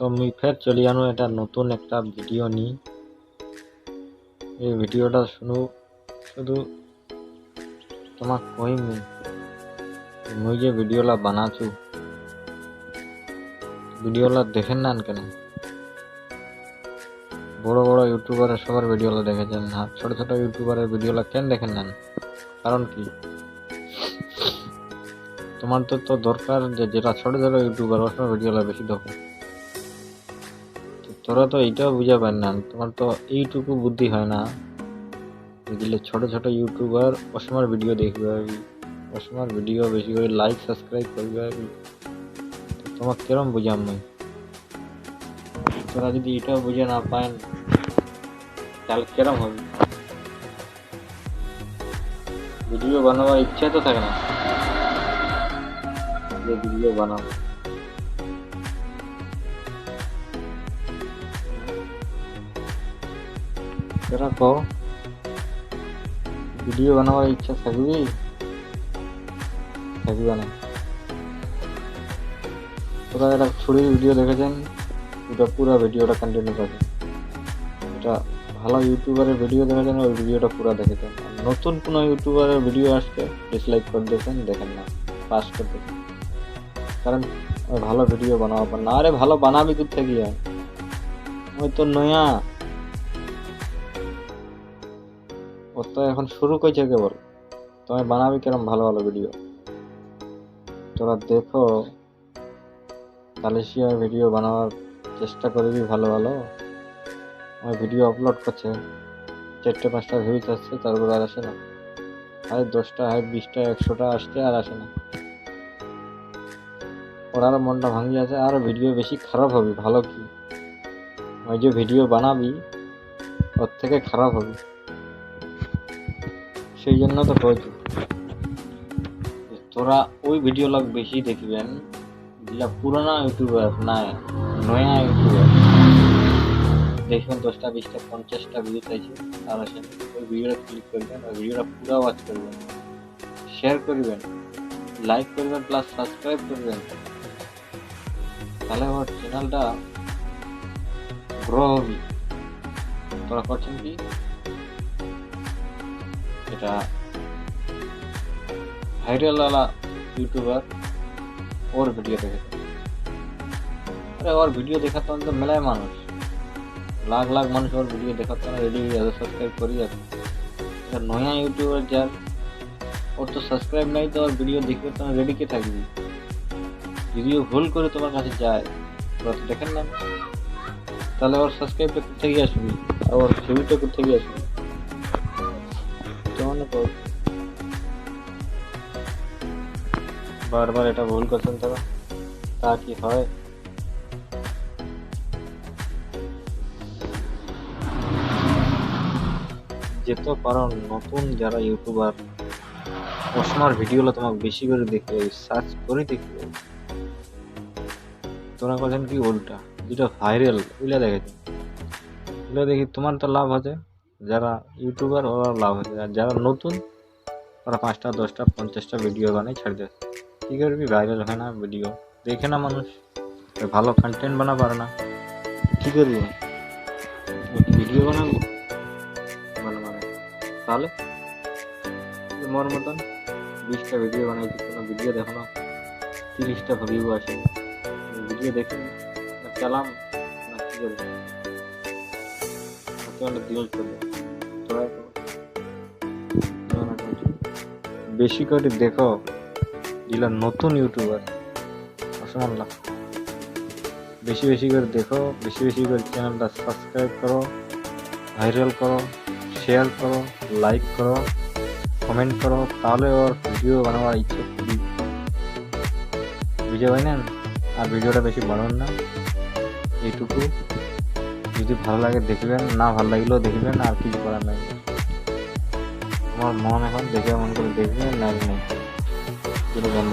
তো আমি ফের চলি আনো এটা নতুন একটা ভিডিও নি এই ভিডিওটা শুনু শুধু তোমাক কহিম মুই যে ভিডিওলা বানাছু ভিডিওলা দেখেন না কেন? বড় বড় ইউটিউবারের সবার ভিডিওলা দেখেছেন আর ছোট ছোট ইউটিউবারের ভিডিওলা কেন দেখেন না? কারণ কি? তোমার তো তো দরকার যে, যেটা ছোট ছোট ইউটিউবার ওর ভিডিওলা বেশি দেখো। তোরা তো এইটাও বুঝা পার না, তোমার তো এইটুকু বুদ্ধি হয় না। বুঝলে ছোট ছোট ইউটিউবার অসময় ভিডিও দেখবে পাবি অসময় ভিডিও বেশি করে লাইক সাবস্ক্রাইব করবে। তোমার কিরম বুঝাম মুই তোরা যদি এটাও বুঝে না পায়, তাহলে কিরম হবে? ভিডিও বানাবার ইচ্ছা তো থাকে না। যে ভিডিও বানাবো তোরা কও ভিডিও বানাবার ইচ্ছা থাকবি। থাকবি না। তোরা একটা ছুরির ভিডিও দেখেছেন? ওটা পুরো ভিডিওটা কন্টিনিউ করেছেন এটা ভালো ইউটিউবারের ভিডিও দেখেছেন, ওই ভিডিওটা পুরো দেখেছেন। নতুন কোনো ইউটিউবারের ভিডিও আসছে ডিসলাইক করে দেখেন দেখেন না। পাস করে দেখেন কারণ ভালো ভিডিও বানাবো। না, আরে ভালো বানাবি কোথা থেকে ওই তো নয়া। ও তো এখন শুরু করছে কেবল। তুমি বানাবি কিরম ভালো ভালো ভিডিও তোরা দেখো কালেশিয়ার ভিডিও বানাবার চেষ্টা করবি ভালো ভালো। ওই ভিডিও আপলোড করছে। চারটে পাঁচটা ভিউজ আসছে, তারপর আর আসে না। হয় দশটা হয় বিশটা, একশোটা আসছে আর আসে না। ওর আরও মনটা ভাঙি আছে, আর ভিডিও বেশি খারাপ হবে, ভালো কি? ওই যে ভিডিও বানাবি, ওর থেকে খারাপ হবে। সেই জন্য তো কইছি যে তোরা ওই ভিডিও লোক বেশি দেখবেন, যেটা পুরোনো ইউটিউবার না নয়া ইউটিউবার দেখবেন দশটা, বিশটা, পঞ্চাশটা ভিডিও চাইছে আর আসেন ওই ভিডিওটা ক্লিক করবেন, ওই ভিডিওটা পুরো ওয়াচ করবেন। শেয়ার করবেন লাইক করবেন প্লাস সাবস্ক্রাইব করবেন। তাহলে আমার চ্যানেলটা গ্রো হবে। তোরা করছেন কি? এটা ভাইরালওয়ালা ইউটিউবার, ওর ভিডিও দেখেছে আরে, ওর ভিডিও দেখাতে তো মেলায় মানুষ। লাখ লাখ মানুষ ওর ভিডিও দেখাতে রেডি হয়ে সাবস্ক্রাইব করে যাবে নয়া ইউটিউবার যার, ওর তো সাবস্ক্রাইব নাই তো ওর ভিডিও দেখবে তো রেডি কে থাকবি? যদিও ভুল করে তোমার কাছে যায় দেখেন না। তাহলে ওর সাবস্ক্রাইবটা কোথেকে আসবি? আর ওর ভিউটা কোথেকে আসবি? কেমন কর বারবার এটা ভুল করছেন তারা? তা কি হয়? যেত পারো, নতুন যারা ইউটিউবার অসমার ভিডিওগুলো তোমাকে বেশি করে দেখতে সার্চ করে দেখতে হবে। তোরা করছেন কি উল্টা? যেটা ভাইরাল ওইটা দেখেছে। ওগুলো দেখি তোমার তো লাভ আছে। যারা ইউটিউবার ওরা লাভ হচ্ছে আর যারা নতুন, ওরা পাঁচটা, দশটা, পঞ্চাশটা ভিডিও বানাই ছাড় দেয় কী করবি ভাইরাল হয় না ভিডিও দেখে না মানুষ। ভালো কন্টেন্ট বানা পারে না। কী করবি? ভিডিও বানাবো? মানে মানে তাহলে? মোর মতন বিশটা ভিডিও বানাইছি কোনো ভিডিও দেখো না। তিরিশটা ভিউ আসে। ভিডিও দেখে না চালাম, না কী করব? চ্যানেলটা ডিলিট করে বেশি করে দেখো যেগুলা নতুন ইউটিউবার অসমান লাভ বেশি বেশি করে দেখো বেশি বেশি করে চ্যানেলটা সাবস্ক্রাইব করো ভাইরাল করো শেয়ার করো লাইক করো কমেন্ট করো, তাহলে ওর ভিডিও বানাবার ইচ্ছে খুবই। বুঝে পাইলেন আর ভিডিওটা বেশি বাড়ান না। এইটুকু। যদি ভালো লাগে দেখবেন, না ভালো লাগলেও দেখবেন, আর কিছু করার নাই। আমার মন এখন দেখে মন করে দেখবেন না বন্ধ